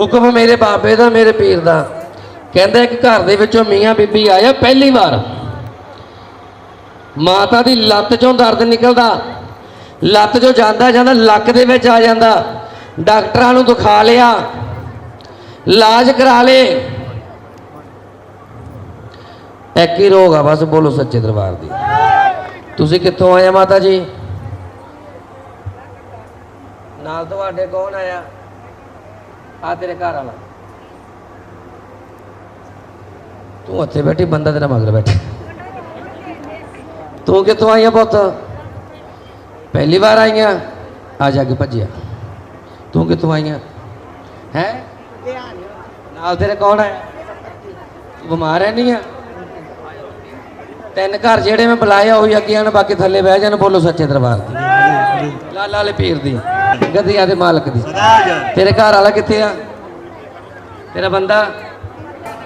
ਹੁਕਮ ਮੇਰੇ ਬਾਬੇ ਦਾ, ਮੇਰੇ ਪੀਰ ਦਾ। ਕਹਿੰਦਾ ਇੱਕ ਘਰ ਦੇ ਵਿੱਚੋਂ ਮੀਆਂ ਬੀਬੀ ਆਇਆ ਪਹਿਲੀ ਵਾਰ। ਮਾਤਾ ਦੀ ਲੱਤ ਚੋਂ ਦਰਦ ਨਿਕਲਦਾ। ਲੱਤ ਚੋਂ ਜਾਂਦਾ ਜਾਂਦਾ ਲੱਕ ਦੇ ਵਿੱਚ ਆ ਜਾਂਦਾ। ਡਾਕਟਰਾਂ ਨੂੰ ਦਿਖਾ ਲਿਆ। ਇਲਾਜ ਕਰਾ ਲੇ ਇੱਕ ਹੀ ਰੋਗ ਆ, ਬਸ ਬੋਲੋ ਸੱਚੇ ਦਰਬਾਰ ਦੀ। ਤੁਸੀਂ ਕਿੱਥੋਂ ਆਏ ਆ ਮਾਤਾ ਜੀ? ਨਾਲ ਤੁਹਾਡੇ ਕੌਣ ਆਇਆ? ਆ ਤੇਰੇ ਘਰ ਵਾਲਾ। ਤੂੰ ਉੱਥੇ ਬੈਠੀ, ਬੰਦਾ ਤੇਰਾ ਮਗਰ ਬੈਠਾ। ਤੂੰ ਕਿੱਥੋਂ ਆਈ ਆ ਪੁੱਤ? ਪਹਿਲੀ ਵਾਰ ਆਈ ਆ। ਆ ਜਾ ਕੇ ਭੱਜਿਆ। ਤੂੰ ਕਿੱਥੋਂ ਆਈ ਆ? ਹੈ? ਨਾਲ ਤੇਰੇ ਕੌਣ ਆਇਆ? ਤੂੰ ਬਿਮਾਰ ਹੈ ਨਹੀਂ ਆ? ਤਿੰਨ ਘਰ ਜਿਹੜੇ ਮੈਂ ਬੁਲਾਇਆ ਹੋਈ ਅੱਗੇ ਆਣ, ਬਾਕੀ ਥੱਲੇ ਬਹਿ ਜਾਣ, ਬੋਲੋ ਸੱਚੇ ਦਰਬਾਰ ਦੀ ਲਾਲਾ ਵਾਲੇ ਪੀਰ ਦੀ। ਗਦੀਆਂ ਦੇ ਮਾਲਕ ਦੀ। ਤੇਰੇ ਘਰ ਵਾਲਾ ਕਿੱਥੇ ਆ? ਤੇਰਾ ਬੰਦਾ?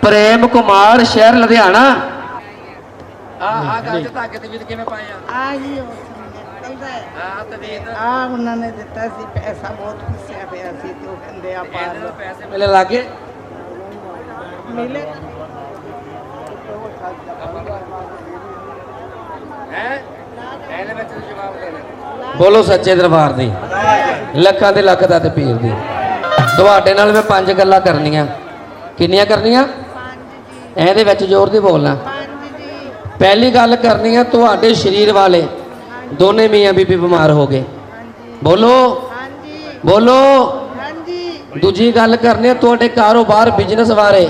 ਪ੍ਰੇਮ ਕੁਮਾਰ ਸ਼ਹਿਰ ਲੁਧਿਆਣਾ। ਆ ਆ ਗੱਲ ਚ ਤਾਕਤ ਤਵੀਤ ਕਿਵੇਂ ਪਾਇਆ ਆ? ਜੀ ਉਹ ਨਿਕਲਦਾ ਆ ਤਵੀਤ ਆ ਉਹਨਾਂ ਨੇ ਦਿੱਤਾ ਸੀ ਪੈਸਾ ਬਹੁਤ ਖੁੱਸਿਆ ਪਿਆ ਸੀ ਤੇ ਉਹ ਕਹਿੰਦੇ ਆ ਪਾ ਲਓ ਪੈਸੇ ਮਿਲੇ ਲਾਗੇ ਮਿਲੇ? ਹੈ ਇਹਦੇ ਵਿੱਚ ਜਵਾਬ ਦੇਣਾ ਬੋਲੋ ਸੱਚੇ ਦਰਬਾਰ ਦੀ। ਲੱਖਾਂ ਦੇ ਲੱਖ ਦਾ ਤੇ ਪੀਰ ਦੀ। ਤੁਹਾਡੇ ਨਾਲ ਮੈਂ ਪੰਜ ਗੱਲਾਂ ਕਰਨੀਆਂ। ਕਿੰਨੀਆਂ ਕਰਨੀਆਂ? ਇਹਦੇ ਵਿੱਚ ਜ਼ੋਰ ਦੀ ਬੋਲਣਾ। ਪੰਜ ਜੀ। ਪਹਿਲੀ ਗੱਲ ਕਰਨੀ ਹੈ ਤੁਹਾਡੇ ਸਰੀਰ ਵਾਲੇ ਦੋਨੇ ਮੀਆਂ ਬੀਬੀ ਬਿਮਾਰ ਹੋ ਗਏ। ਹਾਂਜੀ। ਬੋਲੋ। ਹਾਂਜੀ। ਬੋਲੋ। ਹਾਂਜੀ। ਦੂਜੀ ਗੱਲ ਕਰਨੀ ਹੈ ਤੁਹਾਡੇ ਕਾਰੋਬਾਰ ਬਿਜ਼ਨਸ ਬਾਰੇ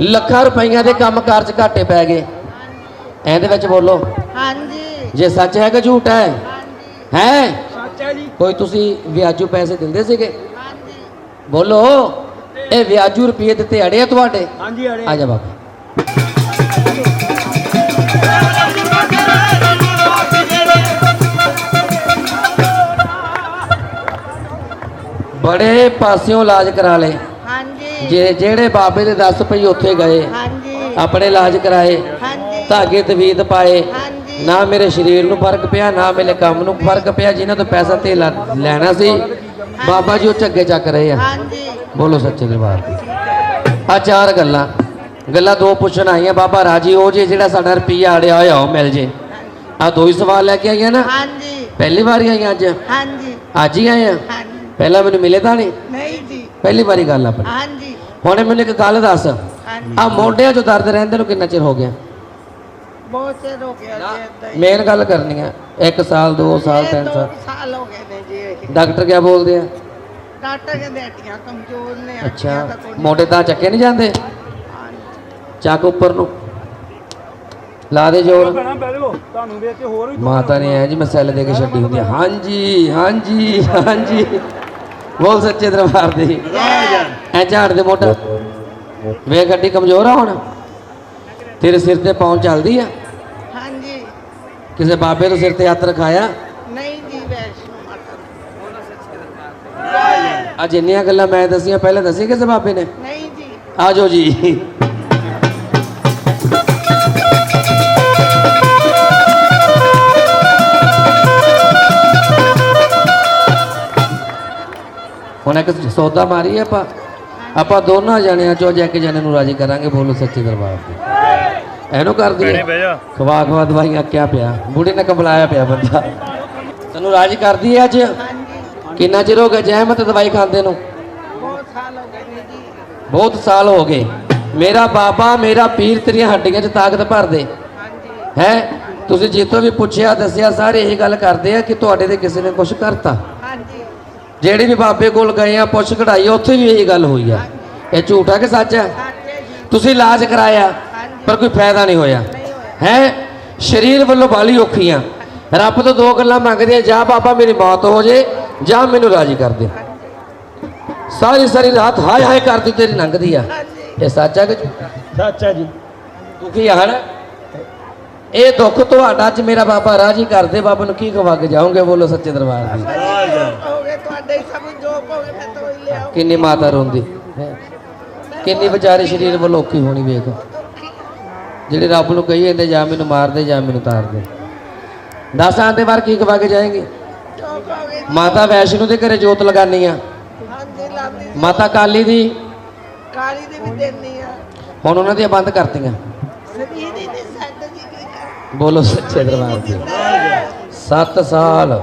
ਲੱਖਾਂ ਰੁਪਈਆਂ ਦੇ ਕੰਮਕਾਰ 'ਚ ਘਾਟੇ ਪੈ ਗਏ। ਇਹਦੇ ਵਿੱਚ ਬੋਲੋ। ਹਾਂਜੀ। ਜੇ ਸੱਚ ਹੈ ਕਿ ਝੂਠ ਹੈ? ਹੈ? ਸੱਚਾ ਜੀ। ਕੋਈ ਤੁਸੀਂ ਵਿਆਜੂ ਪੈਸੇ ਦਿੰਦੇ ਸੀਗੇ? ਹਾਂਜੀ। ਬੋਲੋ। ਇਹ ਵਿਆਜੂ ਰੁਪਏ ਦਿੱਤੇ ਅੜੇ ਤੁਹਾਡੇ? ਹਾਂਜੀ ਅੜੇ ਆ। ਜਾ ਬਾਬਾ। ਬੜੇ ਪਾਸਿਓਂ ਇਲਾਜ ਕਰਾ ਲਏ। ਹਾਂਜੀ। ਜੇ ਜਿਹੜੇ ਬਾਬੇ ਦੇ 10 ਪਈ ਉੱਥੇ ਗਏ। ਹਾਂਜੀ। ਆਪਣੇ ਇਲਾਜ ਕਰਾਏ। ਹਾਂਜੀ। ਧਾਗੇ ਤਵੀਤ ਪਾਏ। ਨਾ ਮੇਰੇ ਸਰੀਰ ਨੂੰ ਫ਼ਰਕ ਪਿਆ ਨਾ ਮੇਰੇ ਕੰਮ ਨੂੰ ਫ਼ਰਕ ਪਿਆ ਜਿਨ੍ਹਾਂ ਤੋਂ ਪੈਸਾ ਤੇ ਲੈਣਾ ਸੀ। ਬਾਬਾ ਜੀ ਉਹ ਝੱਗੇ ਚੱਕ ਰਹੇ ਆ। ਹਾਂਜੀ। ਬੋਲੋ ਸੱਚੇ ਦਰਬਾਰ ਆ ਚਾਰ ਗੱਲਾਂ। ਗੱਲਾਂ ਦੋ ਪੁੱਛਣ ਆਈਆਂ ਬਾਬਾ ਰਾਜੀ ਹੋ ਜੇ ਜਿਹੜਾ ਸਾਡਾ ਰੁਪਈਆ ਅੜਿਆ ਹੋਇਆ ਉਹ ਮਿਲ ਜੇ। ਆ ਦੋ ਹੀ ਸਵਾਲ ਲੈ ਕੇ ਆਈਆਂ ਨਾ। ਹਾਂਜੀ। ਪਹਿਲੀ ਵਾਰੀ ਆਈਆਂ ਅੱਜ? ਹਾਂਜੀ। ਅੱਜ ਹੀ ਆਏ ਆ? ਪਹਿਲਾਂ ਮੈਨੂੰ ਮਿਲੇ ਤਾਂ ਨਹੀਂ? ਨਹੀਂ ਜੀ। ਪਹਿਲੀ ਵਾਰੀ ਗੱਲ ਆਪਣੀ। ਹਾਂਜੀ। ਹੁਣ ਮੈਨੂੰ ਇੱਕ ਗੱਲ ਦੱਸ। ਆ ਮੋਢਿਆਂ 'ਚ ਦਰਦ ਰਹਿੰਦੇ ਨੂੰ ਕਿੰਨਾ ਚਿਰ ਹੋ ਗਿਆ? ਬਹੁਤ ਚਿਰ ਹੋ ਗਿਆ ਜੀ ਏਦਾਂ ਹੀ। ਮੇਨ ਗੱਲ ਕਰਨੀ ਆ 1 ਸਾਲ 2 ਸਾਲ ਇਹ 3 ਦੋ ਸਾਲ। ਸਾਲ ਹੋ ਗਏ ਨੇ ਜੀ ਇਹ। ਡਾਕਟਰ ਕਿਆ ਬੋਲਦੇ ਆ? ਡਾਕਟਰ ਕਹਿੰਦੇ ਹੱਡੀਆਂ ਕਮਜ਼ੋਰ ਨੇ ਅੱਛਾ ਹੱਡੀਆਂ ਦਾ ਕੋਈ ਮੋਢੇ ਤਾਂ ਚੱਕੇ ਨਹੀਂ ਜਾਂਦੇ? ਹਾਂਜੀ। ਚੱਕ ਉੱਪਰ ਨੂੰ। ਲਾ ਦੇ ਜੋਰ। ਭੈਣਾ ਬਹਿ ਜਾਓ ਤੁਹਾਨੂੰ ਵੇਖ ਕੇ ਹੋਰ ਵੀ ਮਾਤਾ ਨੇ ਐ ਜੀ ਮੈਂ ਸੈੱਲ ਦੇ ਕੇ ਛੱਡੀ ਹੁੰਦੀ ਆ। ਹਾਂਜੀ ਹਾਂਜੀ ਹਾਂਜੀ। ਬੋਲ ਸੱਚੇ ਦਰਬਾਰ ਦੀ। ਐ ਝਾੜ ਦੇ ਮੋਢਾ। ਵੇ ਗੱਡੀ ਕਮਜ਼ੋਰ ਆ ਹੁਣ। ਤੇਰੇ ਸਿਰ ਤੇ ਪੌਂ ਚੱਲਦੀ ਆ। ਕਿਸੇ ਬਾਬੇ ਤੋਂ ਸਿਰ ਤੇ ਹੱਥ ਰਖਾਇਆ? ਨਹੀਂ ਜੀ ਵੈਸ਼ਨੋ ਮਾਤਾ ਆ ਜਿੰਨੀਆਂ ਗੱਲਾਂ ਮੈਂ ਦੱਸੀਆਂ ਪਹਿਲਾਂ ਦੱਸੀ ਕਿਸੇ ਬਾਬੇ ਨੇ? ਨਹੀਂ ਜੀ। ਆ ਜਾਓ ਜੀ। ਹੁਣ ਇੱਕ ਸੌਦਾ ਮਾਰੀ ਆਪਾਂ? ਆਪਾਂ ਦੋਨਾਂ ਜਣਿਆਂ ਚੋਂ ਜੇ ਇੱਕ ਜਣੇ ਨੂੰ ਰਾਜੀ ਕਰਾਂਗੇ ਬੋਲੋ ਸੱਚੇ ਦਰਬਾਰ ਦੀ ਇਹਨੂੰ ਕਰ ਦਈਏ। ਬਹਿ ਜਾ। ਖਵਾ ਖਵਾ ਦਵਾਈਆਂ ਕਿਆ ਪਿਆ? ਬੁੜੇ ਨੇ ਕੰਬਲਾਇਆ ਪਿਆ ਬੰਦਾ। ਤੈਨੂੰ ਰਾਜੀ ਕਰਦੀ ਹੈ ਅੱਜ? ਹਾਂਜੀ। ਕਿੰਨਾ ਚਿਰ ਹੋ ਗਿਆ ਜਹਿਮਤ ਦਵਾਈ ਖਾਂਦੇ ਨੂੰ? ਬਹੁਤ ਸਾਲ ਹੋ ਗਏ ਨੇ ਜੀ। ਬਹੁਤ ਸਾਲ ਹੋ ਗਏ। ਮੇਰਾ ਬਾਬਾ ਮੇਰਾ ਪੀਰ ਤੇਰੀਆਂ ਹੱਡੀਆਂ 'ਚ ਤਾਕਤ ਭਰ ਦੇ ਹਾਂਜੀ। ਹੈ? ਤੁਸੀਂ ਜਿੱਥੋਂ ਵੀ ਪੁੱਛਿਆ ਦੱਸਿਆ ਸਾਰੇ ਇਹੀ ਗੱਲ ਕਰਦੇ ਆ ਕਿ ਤੁਹਾਡੇ ਤੇ ਕਿਸੇ ਨੇ ਕੁਝ ਕਰਤਾ। ਹਾਂਜੀ। ਜਿਹੜੀ ਵੀ ਬਾਬੇ ਕੋਲ ਗਏ ਆ ਪੁੱਛ ਕਢਾਈ ਉੱਥੇ ਵੀ ਇਹੀ ਗੱਲ ਹੋਈ ਆ। ਇਹ ਝੂਠਾ ਕਿ ਸੱਚ ਜੀ। ਤੁਸੀਂ ਇਲਾਜ ਕਰਾਇਆ। ਪਰ ਕੋਈ ਫਾਇਦਾ ਨਹੀਂ ਹੋਇਆ। ਹੈ? ਸਰੀਰ ਵੱਲੋਂ ਬਾਲੀ ਔਖੀਆਂ। ਰੱਬ ਤੋਂ ਦੋ ਗੱਲਾਂ ਮੰਗਦੇ ਆ ਜਾਂ ਬਾਬਾ ਮੇਰੀ ਮੌਤ ਹੋ ਜੇ ਜਾਂ ਮੈਨੂੰ ਰਾਜੀ ਕਰ ਦੇ ਸਾਰੀ ਸਾਰੀ ਰਾਤ ਹਾਏ ਹਾਏ ਕਰਦੀ ਤੇਰੀ ਲੰਘਦੀ ਆ। ਇਹ ਸੱਚ ਕਿ? ਸੱਚ ਜੀ। ਦੁਖੀ ਆ ਹਨਾ? ਇਹ ਦੁੱਖ ਤੁਹਾਡਾ ਅੱਜ ਮੇਰਾ ਬਾਬਾ ਰਾਜੀ ਕਰਦੇ ਬਾਬਾ ਨੂੰ ਕੀ ਖਵਾ ਕੇ ਜਾਓਗੇ ਬੋਲੋ ਸੱਚੇ ਦਰਬਾਰ ਦੀ। ਕਿੰਨੀ ਮਾਤਾ ਰੋਂਦੀ। ਕਿੰਨੀ ਵਿਚਾਰੇ ਸਰੀਰ ਵੱਲ ਔਖੀ ਹੋਣੀ ਵੇਖ। ਜਿਹੜੇ ਰੱਬ ਨੂੰ ਕਹੀ ਜਾਂਦੇ ਜਾਂ ਮੈਨੂੰ ਮਾਰ ਦੇ ਜਾਂ ਮੈਨੂੰ ਤਾਰ ਦੇ ਦਸ ਆਂ ਦੇ ਵਾਰ ਕੀ ਖਵਾ ਕੇ ਜਾਏਂਗੇ? ਮਾਤਾ ਵੈਸ਼ਨੂ ਦੇ ਘਰੇ ਜੋਤ ਲਗਾਨੀ ਆ ਮਾਤਾ ਕਾਲੀ ਦੀ। ਕਾਲੀ ਦੇ ਵੀ ਦਿੰਨੀ ਆ। ਹੁਣ ਉਹਨਾਂ ਦੀਆਂ ਬੰਦ ਕਰਤੀਆਂ। ਬੋਲੋ ਸੱਚੇ ਦਰਬਾਰ ਦੀ 7 ਸਾਲ।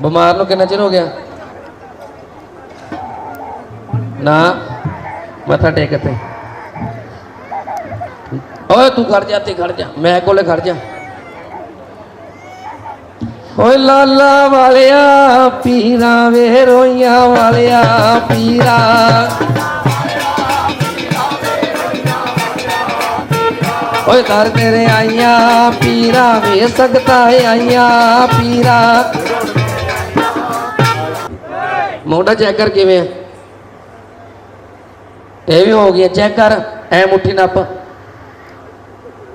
ਬਿਮਾਰ ਨੂੰ ਕਿੰਨਾ ਚਿਰ ਹੋ ਗਿਆ? ਨਾ ਮੱਥਾ ਟੇਕ ਤੇ ਓਏ ਤੂੰ ਖੜ ਜਾ ਤੇ ਖੜ ਜਾ ਮੈਂ ਕੋਲੇ ਖੜ ਜਾ ਓਏ ਲਾਲਾ ਵਾਲਿਆ ਪੀਰਾ ਵੇ ਰੋਈਆਂ ਵਾਲਿਆ ਪੀਰਾ ਓਏ ਦਰ ਤੇਰੇ ਆਈਆਂ ਪੀਰਾ ਵੇ ਸਕਤਾ ਆਈਆਂ ਪੀਰਾ ਮੋਢਾ ਚੈੱਕ ਕਰ ਕਿਵੇਂ ਆ ਇਹ ਵੀ ਹੋ ਗਿਆ ਚੈੱਕ ਕਰ ਐ ਮੁੱਠੀ ਨੱਪ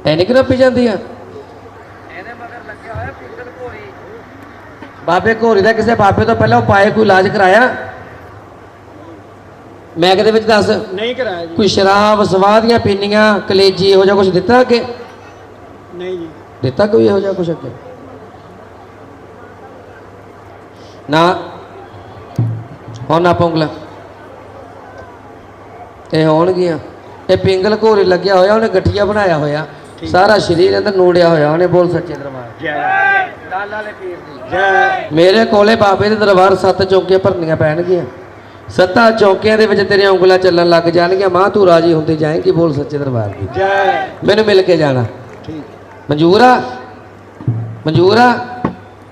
ਐ ਨਹੀਂ ਕਿ ਨੱਪੀ ਜਾਂਦੀ ਆ? ਇਹਦੇ ਮਗਰ ਲੱਗਿਆ ਹੋਇਆ ਪਿੰਗਲ ਘੋਰੀ। ਬਾਬੇ ਘੋਰੀ ਦਾ ਕਿਸੇ ਬਾਬੇ ਤੋਂ ਪਹਿਲਾਂ ਉਪਾਏ ਕੋਈ ਇਲਾਜ ਕਰਾਇਆ? ਮੈਂ ਕਿਤੇ ਵਿੱਚ ਦੱਸ? ਨਹੀਂ ਕਰਾਇਆ ਜੀ। ਕੋਈ ਸ਼ਰਾਬ ਸਵਾਦੀਆਂ ਪੀਣੀਆਂ ਕਲੇਜੀ ਇਹੋ ਜਿਹਾ ਕੁਝ ਦਿੱਤਾ ਅੱਗੇ? ਨਹੀਂ ਜੀ। ਦਿੱਤਾ ਕੋਈ ਇਹੋ ਜਿਹਾ ਕੁਝ ਅੱਗੇ? ਨਾ। ਹੁਣ ਨਾ ਪੌਂਗਲਾ। ਇਹ ਹੋਣਗੀਆਂ। ਇਹ ਪਿੰਗਲ ਘੋਰੀ ਲੱਗਿਆ ਹੋਇਆ ਉਹਨੇ ਗਠੀਆ ਬਣਾਇਆ ਹੋਇਆ। ਸਾਰਾ ਸਰੀਰ ਅੰਦਰ ਨੂੜਿਆ ਹੋਇਆ ਉਹਨੇ ਬੋਲ ਸੱਚੇ ਦਰਬਾਰ। ਜੈ। ਲਾਲਾ ਵਾਲੇ ਪੀਰ ਦੀ। ਜੈ। ਮੇਰੇ ਕੋਲੇ ਬਾਬੇ ਦੇ ਦਰਬਾਰ ਸੱਤ ਚੌਕੀਆਂ ਭਰਨੀਆਂ ਪੈਣਗੀਆਂ। ਸੱਤਾਂ ਚੌਕੀਆਂ ਦੇ ਵਿੱਚ ਤੇਰੀਆਂ ਉਂਗਲਾਂ ਚੱਲਣ ਲੱਗ ਜਾਣਗੀਆਂ। ਮਾਂ ਤੂੰ ਰਾਜੀ ਹੁੰਦੀ ਜਾਏਂਗੀ ਬੋਲ ਸੱਚੇ ਦਰਬਾਰ ਦੀ। ਜੈ। ਮੈਨੂੰ ਮਿਲ ਕੇ ਜਾਣਾ। ਠੀਕ। ਮਨਜ਼ੂਰ ਆ? ਮਨਜ਼ੂਰ ਆ?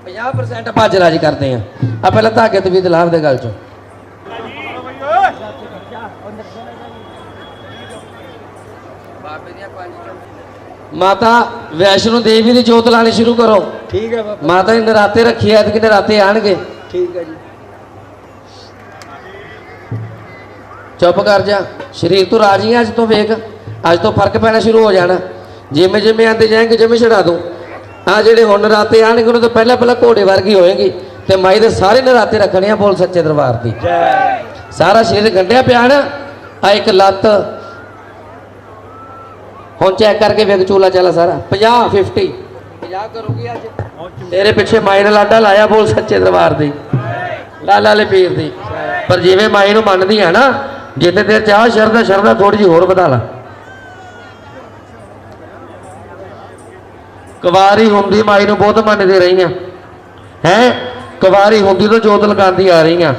50% ਭੱਜ ਰਾਜੀ ਕਰਦੇ ਆ। ਆ ਪਹਿਲਾਂ ਧਾਗੇ ਤੇ ਵੀ ਦਲਾਵ ਦੇ ਗੱਲ ਚੋਂ। ਮਾਤਾ ਵੈਸ਼ਨੋ ਦੇਵੀ ਦੀ ਜੋਤ ਲਾਣੀ ਸ਼ੁਰੂ ਕਰੋ। ਠੀਕ ਹੈ ਬਾਬਾ। ਮਾਤਾ ਨੇ ਨਰਾਤੇ ਰੱਖੀ ਐ ਕਿ ਨਰਾਤੇ ਆਣਗੇ। ਠੀਕ ਹੈ ਜੀ। ਚੁੱਪ ਕਰ ਜਾ। ਸਰੀਰ ਤੋਂ ਰਾਜੀ ਅੱਜ ਤੋਂ ਵੇਖ। ਅੱਜ ਤੋਂ ਫ਼ਰਕ ਪੈਣਾ ਸ਼ੁਰੂ ਹੋ ਜਾਣਾ। ਜਿਵੇਂ ਜਿਵੇਂ ਆਂਦੇ ਜਾਏਂਗੇ ਜਿਵੇਂ ਛਡਾ ਦੂੰ। ਆ ਜਿਹੜੇ ਹੁਣ ਨਰਾਤੇ ਆਣਗੇ ਉਹਨਾਂ ਤੋਂ ਪਹਿਲਾਂ ਪਹਿਲਾਂ ਘੋੜੇ ਵਰਗੀ ਹੋਏਗੀ। ਤੇ ਮਾਈ ਦੇ ਸਾਰੇ ਨਰਾਤੇ ਰੱਖਣੇ ਆ ਬੋਲ ਸੱਚੇ ਦਰਬਾਰ ਦੀ। ਜੈ। ਸਾਰਾ ਸਰੀਰ ਗੰਢਿਆ ਪਿਆ ਨਾ। ਆ ਇੱਕ ਲੱਤ ਹੁਣ ਚੈੱਕ ਕਰਕੇ ਵੇਖ ਚੂਲਾ ਚਾਲਾ ਸਾਰਾ। 50 50 50 ਕਰੂਗੀ ਅੱਜ। ਤੇਰੇ ਪਿੱਛੇ ਮਾਈ ਨੇ ਲਾਡਾ ਲਾਇਆ ਬੋਲ ਸੱਚੇ ਦਰਬਾਰ ਦੀ। ਲਾਲਾ ਵਾਲੇ ਪੀਰ ਦੀ। ਪਰ ਜਿਵੇਂ ਮਾਈ ਨੂੰ ਮੰਨਦੀ ਆ ਨਾ ਜਿੱਤੇ ਤੇਰੇ ਚਾਹ ਸ਼ਰਦਾ ਸ਼ਰਦਾ ਥੋੜੀ ਜਿਹੀ ਹੋਰ ਵਧਾ ਲਾ। ਕੁਵਾਰੀ ਹੁੰਦੀ ਮਾਈ ਨੂੰ ਬਹੁਤ ਮੰਨਦੇ ਰਹੀਆਂ। ਹੈ? ਕੁਵਾਰੀ ਹੁੰਦੀ ਤੋਂ ਜੋਤ ਲਗਾਉਂਦੀ ਆ ਰਹੀਆਂ।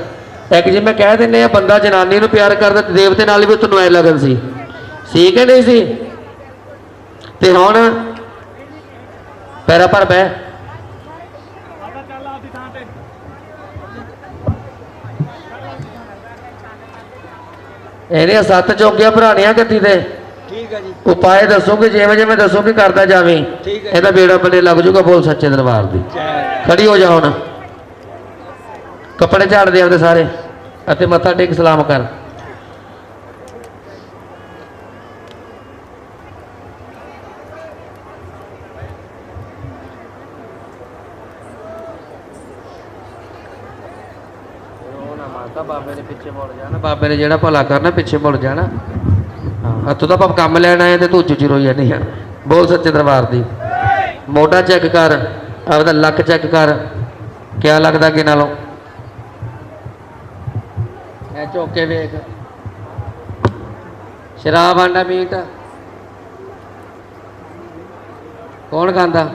ਇੱਕ ਜਿਵੇਂ ਕਹਿ ਦਿੰਨੇ ਆ ਬੰਦਾ ਜਨਾਨੀ ਨੂੰ ਪਿਆਰ ਕਰਦਾ ਤੇ ਦੇਵਤੇ ਨਾਲ ਵੀ ਤੁਹਾਨੂੰ ਐ ਲੱਗਨ ਸੀ। ਸੀ ਕਿ ਨਹੀਂ ਸੀ? ਤੇ ਹੁਣ ਪੈਰਾ ਪਰ ਬਹਿ। ਇਹਦੀਆਂ ਸੱਤ ਚੌਕੀਆਂ ਭਰਾਣੀਆਂ ਗੱਦੀ ਤੇ। ਠੀਕ ਹੈ ਜੀ। ਉਪਾਏ ਦੱਸੋਗੇ ਜਿਵੇਂ ਜਿਵੇਂ ਦੱਸੋਗੇ ਕਰਦਾ ਜਾਵੇਂ। ਠੀਕ ਹੈ। ਇਹਦਾ ਬੇੜਾ ਬੱਲੇ ਲੱਗ ਜੂਗਾ ਬੋਲ ਸੱਚੇ ਦਰਬਾਰ ਦੀ। ਖੜੀ ਹੋ ਜਾ ਹੁਣ। ਕੱਪੜੇ ਝਾੜ ਦੇ ਆਪਦੇ ਸਾਰੇ। ਅਤੇ ਮੱਥਾ ਟੇਕ ਸਲਾਮ ਕਰ ਮਾਤਾ ਬਾਬੇ ਦੇ ਪਿੱਛੇ ਮੁੜ ਜਾਣਾ। ਬਾਬੇ ਨੇ ਜਿਹੜਾ ਭਲਾ ਕਰਨਾ, ਪਿੱਛੇ ਮੁੜ ਜਾਣਾ। ਹਾਂ ਤੂੰ ਤਾਂ ਪਾਪ ਕੰਮ ਲੈਣ ਆਏ ਤੇ ਤੂੰ ਚੁਚੀ ਰੋਈ ਜਾਂਦੀ ਆ। ਬੋਲ ਸੱਚੇ ਦਰਬਾਰ ਦੀ। ਮੋਢਾ ਚੈੱਕ ਕਰ, ਆਪਦਾ ਲੱਕ ਚੈੱਕ ਕਰ। ਕਿਆ ਲੱਗਦਾ ਕਿ ਨਾਲੋਂ? ਐ ਚੋਕੇ ਵੇਖ। ਸ਼ਰਾਬ ਆਂਡਾ ਮੀਟ। ਕੌਣ ਖਾਂਦਾ?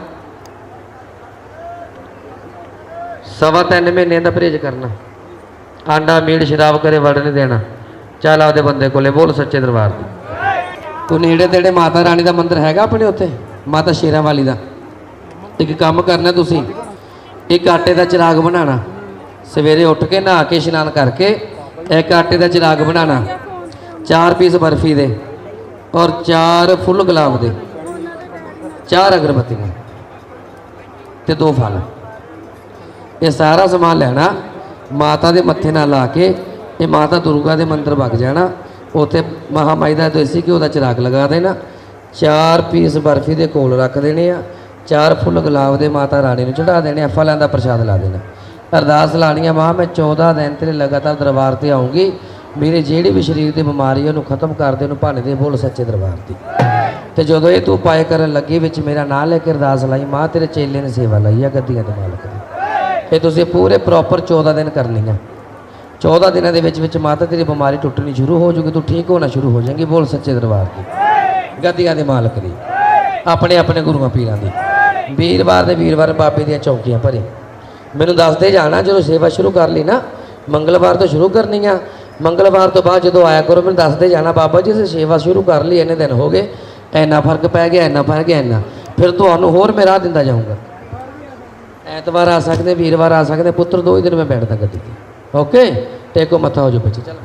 ਸਵਾ ਤਿੰਨ ਮਹੀਨੇ ਦਾ ਪਰਹੇਜ ਕਰਨਾ। ਆਂਡਾ ਮੀਟ ਸ਼ਰਾਬ ਕਰੇ ਵੜ ਨਹੀਂ ਦੇਣਾ। ਚੱਲ ਆਪਦੇ ਬੰਦੇ ਕੋਲੇ ਬੋਲ ਸੱਚੇ ਦਰਬਾਰ ਦੀ। ਤੂੰ ਨੇੜੇ ਤੇੜੇ ਮਾਤਾ ਰਾਣੀ ਦਾ ਮੰਦਿਰ ਹੈਗਾ ਆਪਣੇ ਉੱਥੇ? ਮਾਤਾ ਸ਼ੇਰਾਂ ਵਾਲੀ ਦਾ। ਇੱਕ ਕੰਮ ਕਰਨਾ ਤੁਸੀਂ। ਇੱਕ ਆਟੇ ਦਾ ਚਿਰਾਗ ਬਣਾਉਣਾ। ਸਵੇਰੇ ਉੱਠ ਕੇ ਨਹਾ ਕੇ ਇਸ਼ਨਾਨ ਕਰਕੇ ਇੱਕ ਆਟੇ ਦਾ ਚਿਰਾਗ ਬਣਾਉਣਾ। ਚਾਰ ਪੀਸ ਬਰਫੀ ਦੇ ਔਰ ਚਾਰ ਫੁੱਲ ਗੁਲਾਬ ਦੇ। ਚਾਰ ਅਗਰਬੱਤੀਆਂ ਤੇ ਦੋ ਫਲ। ਇਹ ਸਾਰਾ ਸਮਾਨ ਲੈਣਾ। ਮਾਤਾ ਦੇ ਮੱਥੇ ਨਾਲ ਲਾ ਕੇ ਇਹ ਮਾਤਾ ਦੁਰਗਾ ਦੇ ਮੰਦਰ ਵਗ ਜਾਣਾ। ਉੱਥੇ ਮਹਾਮਾਈ ਦਾ ਦੇਸੀ ਘਿਓ ਦਾ ਚਿਰਾਗ ਲਗਾ ਦੇਣਾ। ਚਾਰ ਪੀਸ ਬਰਫੀ ਦੇ ਕੋਲ ਰੱਖ ਦੇਣੇ ਆ। ਚਾਰ ਫੁੱਲ ਗੁਲਾਬ ਦੇ ਮਾਤਾ ਰਾਣੀ ਨੂੰ ਚੜਾ ਦੇਣੇ ਆ। ਫਲਾਂ ਦਾ ਪ੍ਰਸ਼ਾਦ ਲਾ ਦੇਣਾ। ਅਰਦਾਸ ਲਾਣੀਆਂ ਮਾਂ, ਮੈਂ 14 ਦਿਨ ਤੇਰੇ ਲਗਾਤਾਰ ਦਰਬਾਰ ਤੇ ਆਉਂਗੀ। ਮੇਰੇ ਜਿਹੜੀ ਵੀ ਸਰੀਰ ਦੀ ਬਿਮਾਰੀ ਹੈ ਉਹਨੂੰ ਖਤਮ ਕਰ ਦੇ, ਉਹਨੂੰ ਭਾਣੇ ਦੇ ਬੋਲ ਸੱਚੇ ਦਰਬਾਰ ਦੀ। ਤੇ ਜਦੋਂ ਇਹ ਤੂੰ ਪਾਏ ਕਰਨ ਲੱਗੀ, ਵਿੱਚ ਮੇਰਾ ਨਾਂ ਲੈ ਕੇ ਅਰਦਾਸ ਲਾਈ, ਮਾਂ, ਤੇਰੇ ਚੇਲੇ ਨੇ ਸੇਵਾ ਲਈ ਆ, ਗੱਦੀਆਂ ਦੇ ਮਾਲਕ ਦੀ। ਇਹ ਤੁਸੀਂ ਪੂਰੇ ਪ੍ਰੋਪਰ 14 ਦਿਨ ਕਰਨੀ ਆ 14 ਦਿਨਾਂ ਦੇ ਵਿੱਚ ਵਿੱਚ ਮਾਤਾ ਤੇਰੀ ਬਿਮਾਰੀ ਟੁੱਟਣੀ ਸ਼ੁਰੂ ਹੋ ਜੂਗੀ, ਤੂੰ ਠੀਕ ਹੋਣਾ ਸ਼ੁਰੂ ਹੋ ਜਾਏਂਗੀ, ਬੋਲ ਸੱਚੇ ਦਰਬਾਰ ਦੀ। ਗੱਦੀਆਂ ਦੇ ਮਾਲਕ ਦੀ, ਆਪਣੇ ਆਪਣੇ ਗੁਰੂਆਂ ਪੀਰਾਂ ਦੀ। ਵੀਰਵਾਰ ਦੇ ਵੀਰਵਾਰ ਬਾਬੇ ਦੀਆਂ ਚੌਕੀਆਂ ਭਰੇ ਮੈਨੂੰ ਦੱਸਦੇ ਜਾਣਾ, ਜਦੋਂ ਸੇਵਾ ਸ਼ੁਰੂ ਕਰ ਲਈ ਨਾ, ਮੰਗਲਵਾਰ ਤੋਂ ਸ਼ੁਰੂ ਕਰਨੀ ਆ। ਮੰਗਲਵਾਰ ਤੋਂ ਬਾਅਦ ਜਦੋਂ ਆਇਆ ਕਰੋ, ਮੈਨੂੰ ਦੱਸਦੇ ਜਾਣਾ, ਬਾਬਾ ਜੀ, ਅਸੀਂ ਸੇਵਾ ਸ਼ੁਰੂ ਕਰ ਲਈ, ਇੰਨੇ ਦਿਨ ਹੋ ਗਏ। ਇੰਨਾ ਫ਼ਰਕ ਪੈ ਗਿਆ, ਇੰਨਾ ਪੈ ਗਿਆ, ਇੰਨਾ। ਫਿਰ ਤੁਹਾਨੂੰ ਹੋਰ ਮੈਂ ਰਾਹ ਦਿੰਦਾ ਜਾਊਂਗਾ। ਐਤਵਾਰ ਆ ਸਕਦੇ, ਵੀਰਵਾਰ ਆ ਸਕਦੇ, ਪੁੱਤਰ ਦੋ ਹੀ ਦਿਨ ਮੈਂ ਬੈਠਦਾ ਗੱਡੀ ਤੇ। ਓਕੇ ਟੇਕੋ ਮੱਥਾ ਹੋ ਜਾਓ ਬੱਚੇ ਚਲੋ।